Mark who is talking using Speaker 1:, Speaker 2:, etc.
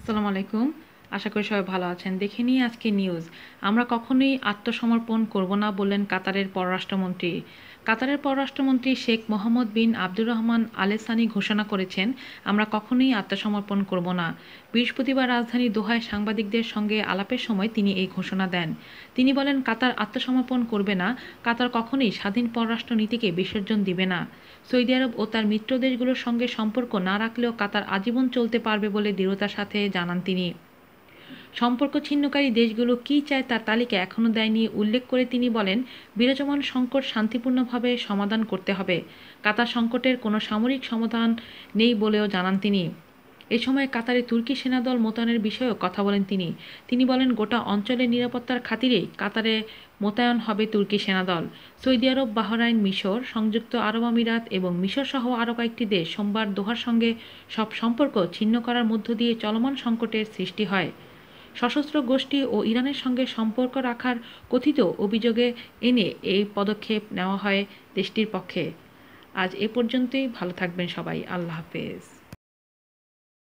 Speaker 1: আসসালামু আলাইকুম আশা করি সবাই ভালো আছেন। দেখে নিয়ে আজকে নিউজ আমরা কখনোই আত্মসমর্পণ করব না বললেন কাতারের পররাষ্ট্রমন্ত্রী। কাতারের পররাষ্ট্রমন্ত্রী শেখ মোহাম্মদ বিন আব্দুর রহমান আলেসানি ঘোষণা করেছেন, আমরা কখনোই আত্মসমর্পণ করব না। বৃহস্পতিবার রাজধানী দোহায় সাংবাদিকদের সঙ্গে আলাপের সময় তিনি এই ঘোষণা দেন। তিনি বলেন, কাতার আত্মসমর্পণ করবে না, কাতার কখনোই স্বাধীন পররাষ্ট্র নীতিকে বিসর্জন দিবে না। সৌদি আরব ও তার মিত্র দেশগুলোর সঙ্গে সম্পর্ক না রাখলেও কাতার আজীবন চলতে পারবে বলে দৃঢ়তার সাথে জানান তিনি। সম্পর্ক ছিন্নকারী দেশগুলো কী চায় তার তালিকা এখনও দেয়নি, উল্লেখ করে তিনি বলেন, বিরাজমান সংকট শান্তিপূর্ণভাবে সমাধান করতে হবে। কাতার সংকটের কোনো সামরিক সমাধান নেই বলেও জানান তিনি। এ সময় কাতারে তুর্কি সেনাদল মোতায়েনের বিষয়েও কথা বলেন তিনি। তিনি বলেন, গোটা অঞ্চলের নিরাপত্তার খাতিরেই কাতারে মোতায়েন হবে তুর্কি সেনাদল। সৌদি আরব, বাহরাইন, মিশর, সংযুক্ত আরব আমিরাত এবং মিশর সহ আরও কয়েকটি দেশ সোমবার দোহার সঙ্গে সব সম্পর্ক ছিন্ন করার মধ্য দিয়ে চলমান সংকটের সৃষ্টি হয়। সশস্ত্র গোষ্ঠী ও ইরানের সঙ্গে সম্পর্ক রাখার কথিত অভিযোগে এনে এই পদক্ষেপ নেওয়া হয় দেশটির পক্ষে। আজ এ পর্যন্তই, ভালো থাকবেন সবাই, আল্লাহ হাফেজ।